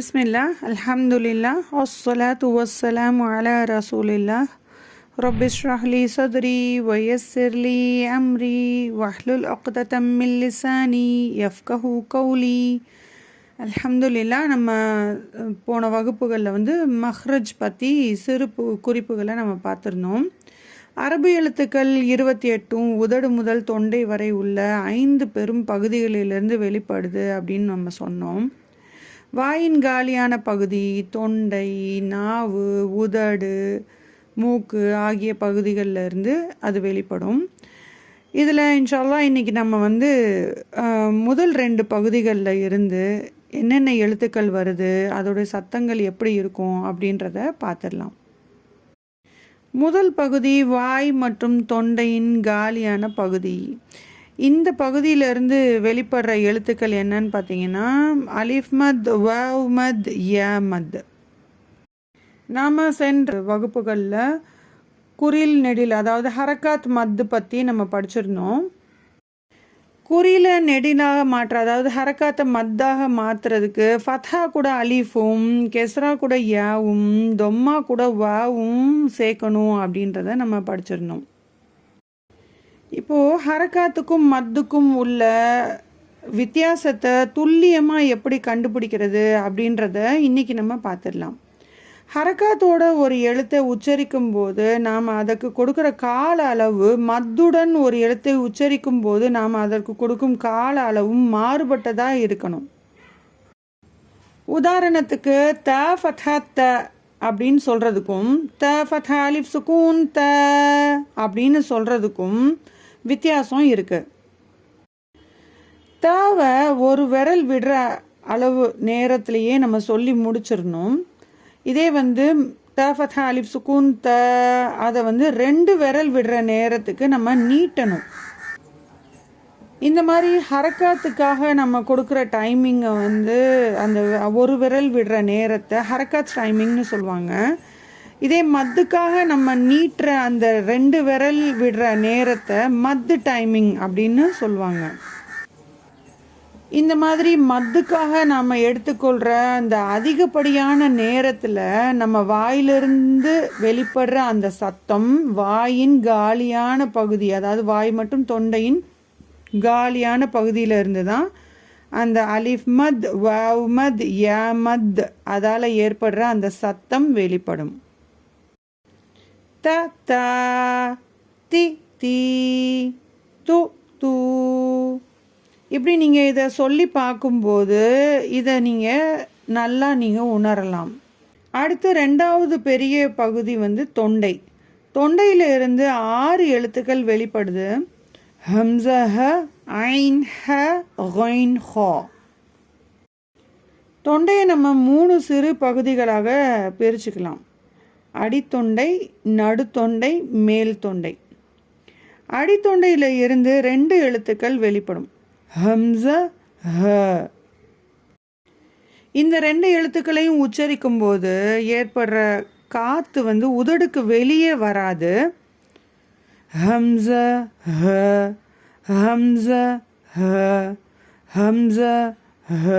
பிஸ்மில்லா அல்ஹம்துலில்லா ஒஸ்ஸலாத்து வஸ்ஸலாம் அலா ரசூலில்லா ரொபிஷ்ரஹ்லி சதுரி வயசிர்லி அம்ரி வஹ்லுல் ஒக்தத்தம் மில்லிசானி எஃப்கஹூ கௌலி அல்ஹம்துல்லா நம்ம போன வகுப்புகளில் வந்து மஹ்ரஜ் பற்றி சிறப்பு குறிப்புகளை நம்ம பார்த்துருந்தோம். அரபு எழுத்துக்கள் இருபத்தி எட்டும் உதடு முதல் தொண்டை வரை உள்ள ஐந்து பெரும் பகுதிகளிலிருந்து வெளிப்படுது அப்படின்னு நம்ம சொன்னோம். வாயின் காலியான பகுதி தொண்டை நாவு உதடு மூக்கு ஆகிய பகுதிகளில் இருந்து அது வெளிப்படும். இதில் இன்ஷால்லா இன்னைக்கு நம்ம வந்து முதல் ரெண்டு பகுதிகளில் இருந்து என்னென்ன எழுத்துக்கள் வருது அதோடைய சத்தங்கள் எப்படி இருக்கும் அப்படின்றத பார்த்துடலாம் முதல் பகுதி வாய் மற்றும் தொண்டையின் காலியான பகுதி. இந்த பகுதியிலிருந்து வெளிப்படுற எழுத்துக்கள் என்னன்னு பார்த்தீங்கன்னா அலிஃப் மத் வவ் மத் மத். நாம் சென்ற வகுப்புகளில் குறில் நெடில் அதாவது ஹரக்காத் மத்து பற்றி நம்ம படிச்சிருந்தோம். குறியில நெடிலாக மாற்ற அதாவது ஹரக்காத்தை மத்தாக மாற்றுறதுக்கு ஃபத்ஹா கூட அலிஃபும் கெஸ்ரா கூட யாவும் தொம்மா கூட வாவும் சேர்க்கணும் அப்படின்றத நம்ம படிச்சிருந்தோம். இப்போது ஹரக்காத்துக்கும் மத்துக்கும் உள்ள வித்தியாசத்தை துல்லியமாக எப்படி கண்டுபிடிக்கிறது அப்படின்றத இன்னைக்கு நம்ம பார்த்துடலாம். ஹரக்காத்தோட ஒரு எழுத்தை உச்சரிக்கும் போது நாம் அதற்கு கொடுக்குற கால அளவு மத்துடன் ஒரு எழுத்தை உச்சரிக்கும் போது நாம் அதற்கு கொடுக்கும் கால அளவும் மாறுபட்டதாக இருக்கணும். உதாரணத்துக்கு த ஃபத்ஹா த அப்படின்னு சொல்கிறதுக்கும் த ஃபத்ஹா அலிஃப் சுக்கூன் த அப்படின்னு சொல்கிறதுக்கும் வித்தியாசம் இருக்குது தாவை ஒரு விரல் விடுற அளவு நேரத்திலேயே நம்ம சொல்லி முடிச்சிடணும். இதே வந்து த ஃபத்ஹா அலிஃப் சுக்கூன் த அதை வந்து ரெண்டு விரல் விடுற நேரத்துக்கு நம்ம நீட்டணும். இந்த மாதிரி ஹரக்காத்துக்காக நம்ம கொடுக்குற டைமிங்கை வந்து அந்த ஒரு விரல் விடுற நேரத்தை ஹரக்காத் டைமிங்னு சொல்லுவாங்க. இதே மத்துக்காக நம்ம நீட்டுற அந்த ரெண்டு விரல் விடுற நேரத்தை மத்து டைமிங் அப்படின்னு சொல்லுவாங்க. இந்த மாதிரி மத்துக்காக நாம் எடுத்துக்கொள்கிற அந்த அதிகப்படியான நேரத்தில் நம்ம வாயிலிருந்து வெளிப்படுற அந்த சத்தம் வாயின் காலியான பகுதி அதாவது வாய் மற்றும் தொண்டையின் காலியான பகுதியில் இருந்து தான் அந்த அலிஃப் மத் வவ் மத் ய மத் அதால் ஏற்படுற அந்த சத்தம் வெளிப்படும். த த தி தி து து இப்படி நீங்கள் இதை சொல்லி பார்க்கும்போது இதை நீங்கள் நல்லா நீங்கள் உணரலாம். அடுத்து ரெண்டாவது பெரிய பகுதி வந்து தொண்டை. தொண்டையில் இருந்து ஆறு எழுத்துக்கள் வெளிப்படுது. ஹம்ச ஹ ஐன் ஹ ஹொயின் ஹோ தொண்டையை நம்ம மூணு சிறு பகுதிகளாக பிரிச்சுக்கலாம். அடித்தொண்டை நடுத்தொண்டை மேல் தொண்டை அடித்தொண்டையில் இருந்து ரெண்டு எழுத்துக்கள் வெளிப்படும். ஹம்ச ஹ. இந்த ரெண்டு எழுத்துக்களையும் உச்சரிக்கும் போது ஏற்படுற காத்து வந்து உதடுக்கு வெளியே வராது. ஹம்ச ஹ. ஹம்ச ஹ. ஹம்ச ஹ.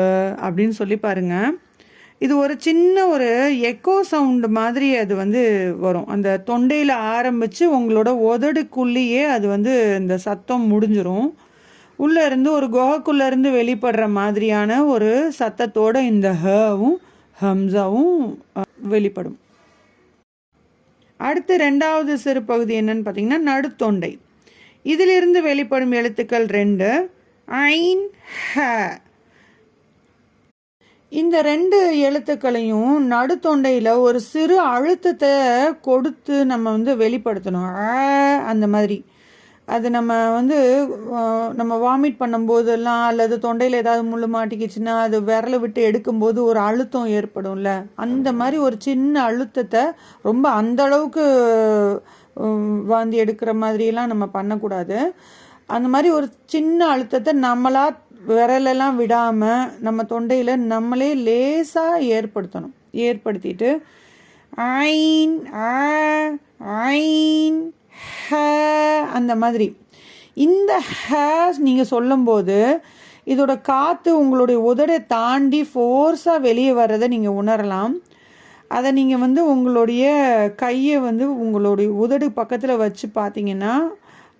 அப்படின்னு சொல்லி பாருங்கள் இது ஒரு சின்ன ஒரு எக்கோ சவுண்டு மாதிரி அது வந்து வரும். அந்த தொண்டையில் ஆரம்பித்து உங்களோட உதடுக்குள்ளேயே அது வந்து இந்த சத்தம் முடிஞ்சிரும். உள்ளே இருந்து ஒரு குகைக்குள்ளேருந்து வெளிப்படுற மாதிரியான ஒரு சத்தத்தோட இந்த ஹவும் ஹம்சாவும் வெளிப்படும். அடுத்து ரெண்டாவது சிறு பகுதி என்னன்னு பார்த்தீங்கன்னா நடுத்தொண்டை. இதிலிருந்து வெளிப்படும் எழுத்துக்கள் ரெண்டு. ஐன் ஹ. இந்த ரெண்டு எழுத்துக்களையும் நடுத்தொண்டையில் ஒரு சிறு அழுத்தத்தை கொடுத்து நம்ம வந்து வெளிப்படுத்தணும். ஆ அந்த மாதிரி. அது நம்ம வந்து நம்ம வாமிட் பண்ணும்போதெல்லாம் அல்லது தொண்டையில் ஏதாவது முள்ளு மாட்டிக்கிச்சுன்னா அது விரலை விட்டு எடுக்கும்போது ஒரு அழுத்தம் ஏற்படும்ல. அந்த மாதிரி ஒரு சின்ன அழுத்தத்தை ரொம்ப அந்த அளவுக்கு உம், வாந்தி எடுக்கிற மாதிரியெல்லாம் நம்ம பண்ணக்கூடாது. அந்த மாதிரி ஒரு சின்ன அழுத்தத்தை நம்மளா விரலெல்லாம் விடாமல் நம்ம தொண்டையில் நம்மளே லேசாக ஏற்படுத்தணும். ஏற்படுத்திட்டு ஐன் ஆ ஐன் ஹ அந்த மாதிரி. இந்த ஹ நீங்கள் சொல்லும்போது இதோட காற்று உங்களுடைய உதடை தாண்டி ஃபோர்ஸாக வெளியே வர்றதை நீங்கள் உணரலாம். அதை நீங்கள் வந்து உங்களுடைய கையை வந்து உங்களுடைய உதடு பக்கத்தில் வச்சு பார்த்தீங்கன்னா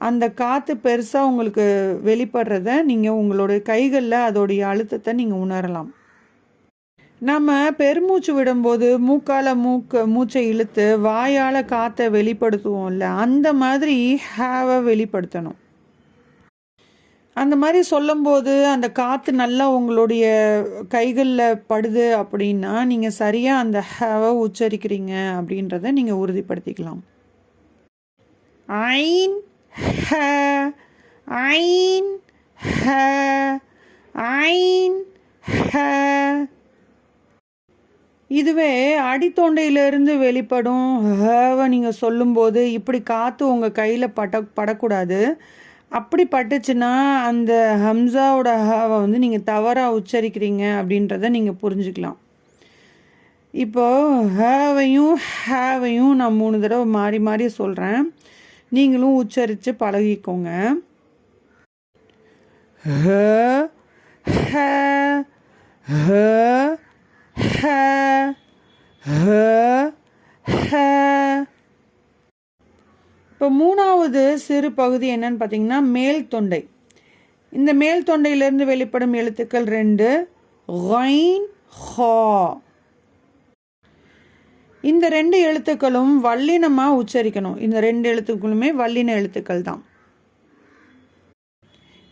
அந்த காற்று பெருசாக உங்களுக்கு வெளிப்படுறத நீங்கள் உங்களுடைய கைகளில் அதோடைய அழுத்தத்தை நீங்கள் உணரலாம். நம்ம பெருமூச்சு விடும்போது மூக்கால மூக்க மூச்சை இழுத்து வாயால் காற்றை வெளிப்படுத்துவோம்ல அந்த மாதிரி ஹேவை வெளிப்படுத்தணும். அந்த மாதிரி சொல்லும்போது அந்த காற்று நல்லா உங்களுடைய கைகளில் படுது அப்படின்னா நீங்கள் சரியாக அந்த ஹேவை உச்சரிக்கிறீங்க அப்படின்றத நீங்கள் உறுதிப்படுத்திக்கலாம். ஐன் ஹ ஐன் ஹ ஐன் ஹ இதுவே அடித்தொண்டையிலிருந்து வெளிப்படும் ஹவை நீங்கள் சொல்லும்போது இப்படி காற்று உங்கள் கையில் பட படக்கூடாது. அப்படி பட்டுச்சுன்னா அந்த ஹம்சாவோட ஹவை வந்து நீங்கள் தவறாக உச்சரிக்கிறீங்க அப்படின்றத நீங்கள் புரிஞ்சுக்கலாம். இப்போது ஹவையும் ஹேவையும் நான் மூணு தடவை மாறி மாறி சொல்கிறேன் நீங்களும் உச்சரித்து பழகிக்கோங்க. ஹ ஹ ஹ ஹ ஹ ஹ. இப்போ மூணாவது சிறு பகுதி என்னன்னு பார்த்தீங்கன்னா மேல் தொண்டை. இந்த மேல் தொண்டையிலிருந்து வெளிப்படும் எழுத்துக்கள் ரெண்டு ஒயின் ஹா. இந்த ரெண்டு எழுத்துக்களும் வல்லினமாக உச்சரிக்கணும். இந்த ரெண்டு எழுத்துக்களுமே வல்லின எழுத்துக்கள் தான்.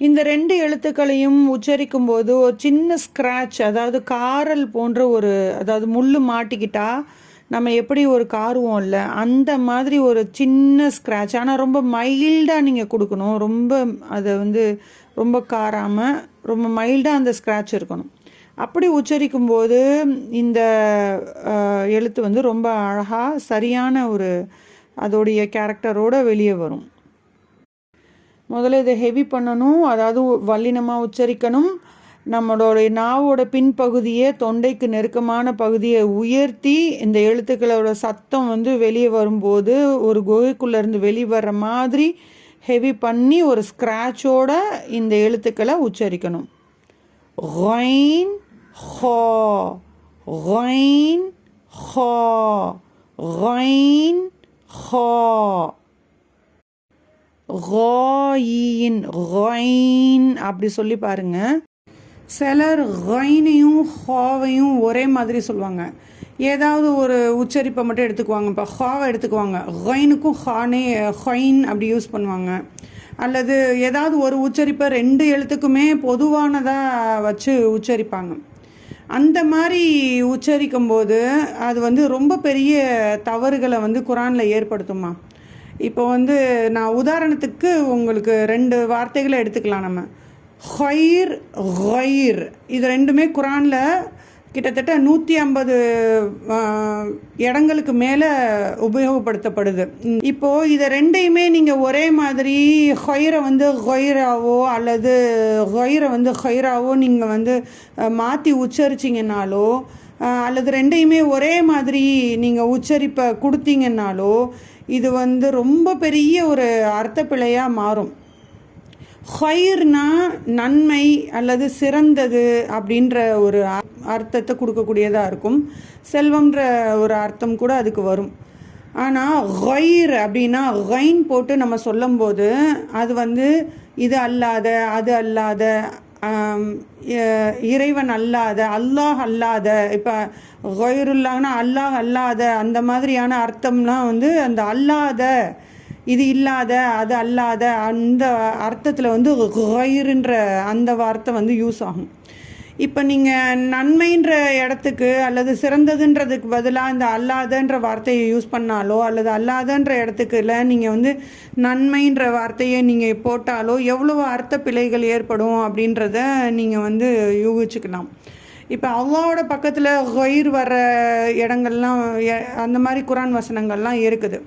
இந்த ரெண்டு எழுத்துக்களையும் உச்சரிக்கும் போது ஒரு சின்ன ஸ்க்ராட்ச் அதாவது காரல் போன்ற ஒரு அதாவது முள் மாட்டிக்கிட்டா நம்ம எப்படி ஒரு காருவோம் இல்லை அந்த மாதிரி ஒரு சின்ன ஸ்க்ராட்ச் ஆனால் ரொம்ப மைல்டாக நீங்கள் கொடுக்கணும். ரொம்ப அதை வந்து ரொம்ப காராமல் ரொம்ப மைல்டாக அந்த ஸ்க்ராட்ச் இருக்கணும். அப்படி உச்சரிக்கும் போது இந்த எழுத்து வந்து ரொம்ப அழகாக சரியான ஒரு அதோடைய கேரக்டரோடு வெளியே வரும். முதல்ல இதை ஹெவி பண்ணணும் அதாவது வல்லினமாக உச்சரிக்கணும். நம்மளோடைய நாவோட பின்பகுதியை தொண்டைக்கு நெருக்கமான பகுதியை உயர்த்தி இந்த எழுத்துக்களோட சத்தம் வந்து வெளியே வரும்போது ஒரு குகைக்குள்ளேருந்து வெளிவர மாதிரி ஹெவி பண்ணி ஒரு ஸ்க்ராட்சோட இந்த எழுத்துக்களை உச்சரிக்கணும். ஹொயின் ஹோ ஹொயின் ஹோ ஹொயின் ஹோ ஹாயின் அப்படி சொல்லி பாருங்க. சிலர் ஹொயினையும் ஹாவையும் ஒரே மாதிரி சொல்லுவாங்க. ஏதாவது ஒரு உச்சரிப்பை மட்டும் எடுத்துக்குவாங்க. இப்போ ஹாவை எடுத்துக்குவாங்க. ஹொயினுக்கும் ஹானே ஹொயின் அப்படி யூஸ் பண்ணுவாங்க. அல்லது ஏதாவது ஒரு உச்சரிப்பை ரெண்டு எழுத்துக்குமே பொதுவானதாக வச்சு உச்சரிப்பாங்க. அந்த மாதிரி உச்சரிக்கும் போது அது வந்து ரொம்ப பெரிய தவறுகளை வந்து குரானில் ஏற்படுத்துமா? இப்போ வந்து நான் உதாரணத்துக்கு உங்களுக்கு ரெண்டு வார்த்தைகளை எடுத்துக்கலாம் நம்ம. ஹொயிர் ஹொயிர் இது ரெண்டுமே குரானில் கிட்டத்தட்ட நூற்றி ஐம்பது இடங்களுக்கு மேலே உபயோகப்படுத்தப்படுது. இப்போது இதை ரெண்டையுமே நீங்கள் ஒரே மாதிரி ஹொயரை வந்து ஹொயராவோ அல்லது ஹொயரை வந்து ஹொயராவோ நீங்கள் வந்து மாற்றி உச்சரிச்சிங்கனாலோ அல்லது ரெண்டையுமே ஒரே மாதிரி நீங்கள் உச்சரிப்பை கொடுத்தீங்கன்னாலோ இது வந்து ரொம்ப பெரிய ஒரு அர்த்தப்பிழையாக மாறும். ஹொயர்னா நன்மை அல்லது சிறந்தது அப்படின்ற ஒரு அர்த்தத்தை கொடுக்கக்கூடியதாக இருக்கும். செல்வம்ன்ற ஒரு அர்த்தம் கூட அதுக்கு வரும். ஆனால் ஹொயிர் அப்படின்னா ஹொயின் போட்டு நம்ம சொல்லும்போது அது வந்து இது அல்லாத அது அல்லாத இறைவன் அல்லாத அல்லாஹ் அல்லாத இப்போ கொயருல்லாங்கன்னா அல்லாஹ் அல்லாத அந்த மாதிரியான அர்த்தம்லாம் வந்து அந்த அல்லாத இது இல்லாத அது அல்லாத அந்த அர்த்தத்தில் வந்து கொயிருன்ற அந்த வார்த்தை வந்து யூஸ் ஆகும். இப்போ நீங்கள் நன்மைன்ற இடத்துக்கு அல்லது சிறந்ததுன்றதுக்கு பதிலாக இந்த அல்லாதன்ற வார்த்தையை யூஸ் பண்ணாலோ அல்லது அல்லாதன்ற இடத்துக்குல நீங்கள் வந்து நன்மைன்ற வார்த்தையை நீங்கள் போட்டாலோ எவ்வளோ அர்த்த பிழைகள் ஏற்படும் அப்படின்றத நீங்கள் வந்து யூகிச்சுக்கலாம். இப்போ அல்லாவோட பக்கத்தில் ஹொயிர் வர்ற இடங்கள்லாம் அந்த மாதிரி குரான் வசனங்கள்லாம் இருக்குது.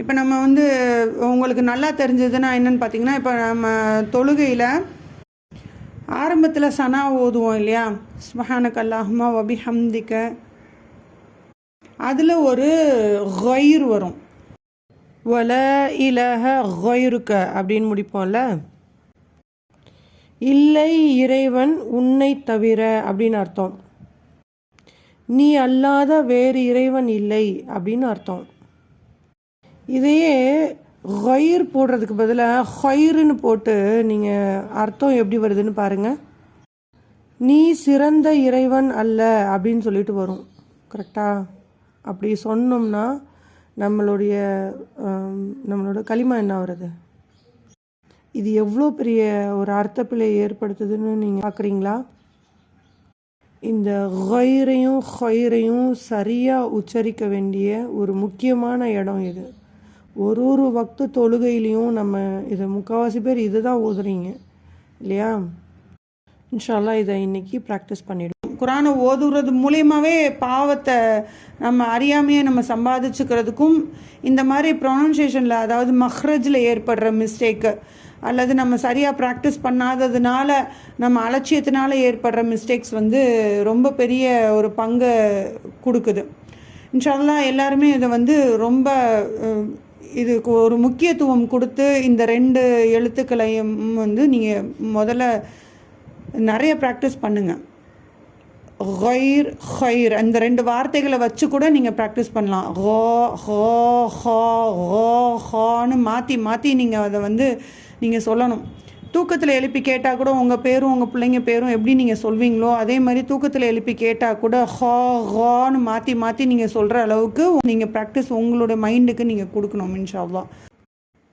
இப்போ நம்ம வந்து உங்களுக்கு நல்லா தெரிஞ்சதுன்னா என்னென்னு பார்த்தீங்கன்னா இப்போ நம்ம தொழுகையில் ஆரம்பத்தில் சனா ஓதுவோம் இல்லையா? ஸ்மஹான கல்லாஹ்மா வபி ஹம்திக்க அதில் ஒரு ஹொயிர் வரும். ஒல இலக ஹொயிருக்க அப்படின்னு முடிப்போம்ல? இல்லை இறைவன் உன்னை தவிர அப்படின்னு அர்த்தம். நீ அல்லாத வேறு இறைவன் இல்லை அப்படின்னு அர்த்தம். இதையே ஹொயிர் போடுறதுக்கு பதிலாக ஹொயிர்னு போட்டு நீங்கள் அர்த்தம் எப்படி வருதுன்னு பாருங்கள் நீ சிறந்த இறைவன் அல்ல அப்படின்னு சொல்லிட்டு வரும். கரெக்டாக அப்படி சொன்னோம்னா நம்மளுடைய நம்மளோட களிமா என்ன வருது இது எவ்வளோ பெரிய ஒரு அர்த்தப்பிழை ஏற்படுத்துதுன்னு நீங்கள் பார்க்குறீங்களா இந்த ஹொயிரையும் ஹொயிரையும் சரியாக உச்சரிக்க வேண்டிய ஒரு முக்கியமான இடம் இது. ஒரு ஒரு வக்து தொழுகையிலையும் நம்ம இதை முக்கால்வாசி பேர் இது தான் ஓதுறீங்க இல்லையா? இன்ஷால்லா இதை இன்னைக்கு ப்ராக்டிஸ் பண்ணிவிடுவோம் குரானை ஓதுறது மூலியமாகவே பாவத்தை நம்ம அறியாமையே நம்ம சம்பாதிச்சுக்கிறதுக்கும் இந்த மாதிரி ப்ரொனன்சியேஷனில் அதாவது மஹ்ரஜில் ஏற்படுற மிஸ்டேக்கு அல்லது நம்ம சரியாக ப்ராக்டிஸ் பண்ணாததுனால நம்ம அலட்சியத்தினால ஏற்படுற மிஸ்டேக்ஸ் வந்து ரொம்ப பெரிய ஒரு பங்கை கொடுக்குது. இன்ஷால்லா எல்லாருமே இதை வந்து ரொம்ப இதுக்கு ஒரு முக்கியத்துவம் கொடுத்து இந்த ரெண்டு எழுத்துக்களையும் வந்து நீங்கள் முதல்ல நிறைய ப்ராக்டிஸ் பண்ணுங்கள் ஹொயிர் ஹொயிர் அந்த ரெண்டு வார்த்தைகளை வச்சு கூட நீங்கள் ப்ராக்டிஸ் பண்ணலாம். ஹோ ஹோ ஹோ ஹோ ஹோன்னு மாற்றி மாற்றி நீங்கள் அதை வந்து நீங்கள் சொல்லணும். தூக்கத்தில் எழுப்பி கேட்டால் கூட உங்கள் பேரும் உங்கள் பிள்ளைங்க பேரும் எப்படி நீங்கள் சொல்வீங்களோ அதே மாதிரி தூக்கத்தில் எழுப்பி கேட்டால் கூட ஹா ஹான்னு மாற்றி மாற்றி நீங்கள் சொல்கிற அளவுக்கு நீங்கள் ப்ராக்டிஸ் உங்களோட மைண்டுக்கு நீங்கள் கொடுக்கணும் இன்ஷால்லா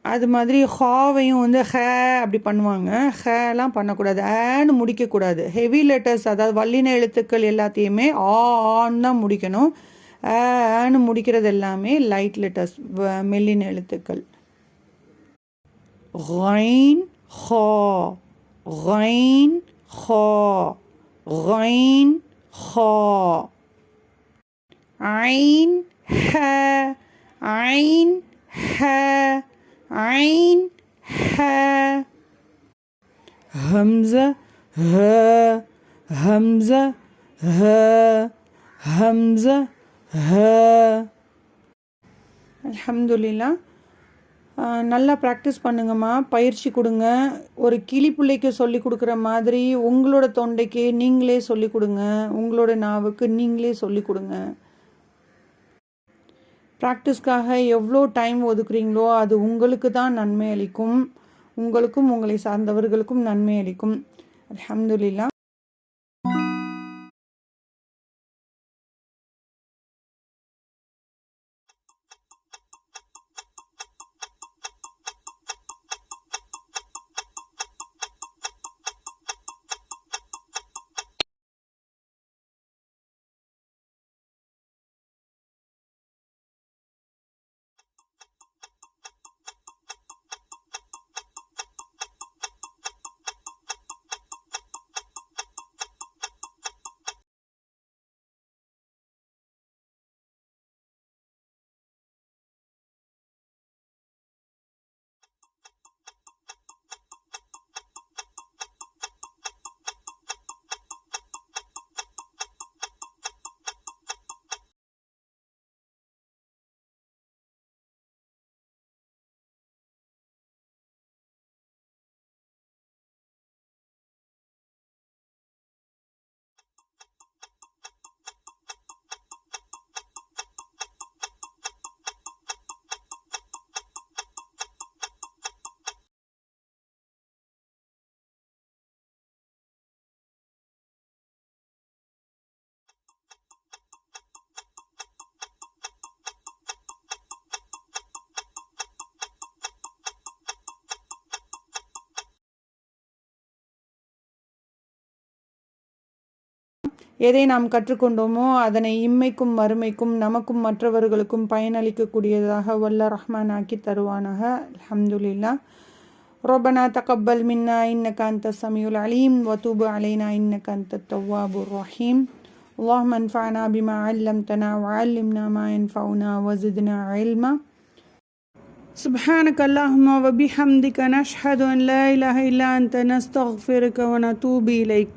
அது மாதிரி ஹாவையும் வந்து ஹே அப்படி பண்ணுவாங்க. ஹேலாம் பண்ணக்கூடாது. ஏன்னு முடிக்கக்கூடாது. ஹெவி லெட்டர்ஸ் அதாவது வல்லின எழுத்துக்கள் எல்லாத்தையுமே ஆ ஆன்னு தான் முடிக்கணும். ஏன்னு முடிக்கிறது எல்லாமே லைட் லெட்டர்ஸ் மெல்லின எழுத்துக்கள். ரைன் خا غين خا. غين خا عين ها عين ها عين ها همزة ها همزة ها همزة ها الحمد لله நல்லா ப்ராக்டிஸ் பண்ணுங்கம்மா. பயிற்சி கொடுங்க. ஒரு கிளி பிள்ளைக்கு சொல்லி கொடுக்குற மாதிரி உங்களோட தொண்டைக்கு நீங்களே சொல்லி கொடுங்க. உங்களோட நாவுக்கு நீங்களே சொல்லி கொடுங்க. ப்ராக்டிஸ்க்காக எவ்வளோ டைம் ஒதுக்குறீங்களோ அது உங்களுக்கு தான் நன்மை அளிக்கும். உங்களுக்கும் உங்களை சார்ந்தவர்களுக்கும் நன்மை அளிக்கும். அலமதுல்லா எதை நாம் கற்றுக்கொண்டோமோ அதனை இம்மைக்கும் மறுமைக்கும் நமக்கும் மற்றவர்களுக்கும் பயனளிக்கக்கூடியதாக வல்ல ரஹ்மான் ஆக்கி தருவானாக அல்ஹம்துலில்லா ربنا تقبل منا إنك أنت السميع العليم وتوب علينا إنك أنت التواب الرحيم اللهم انفعنا بما علمتنا وعلمنا ما ينفعنا وزدنا علما سبحانك اللهم وبحمدك نشهد أن لا إله إلا أنت نستغفرك ونتوب إليك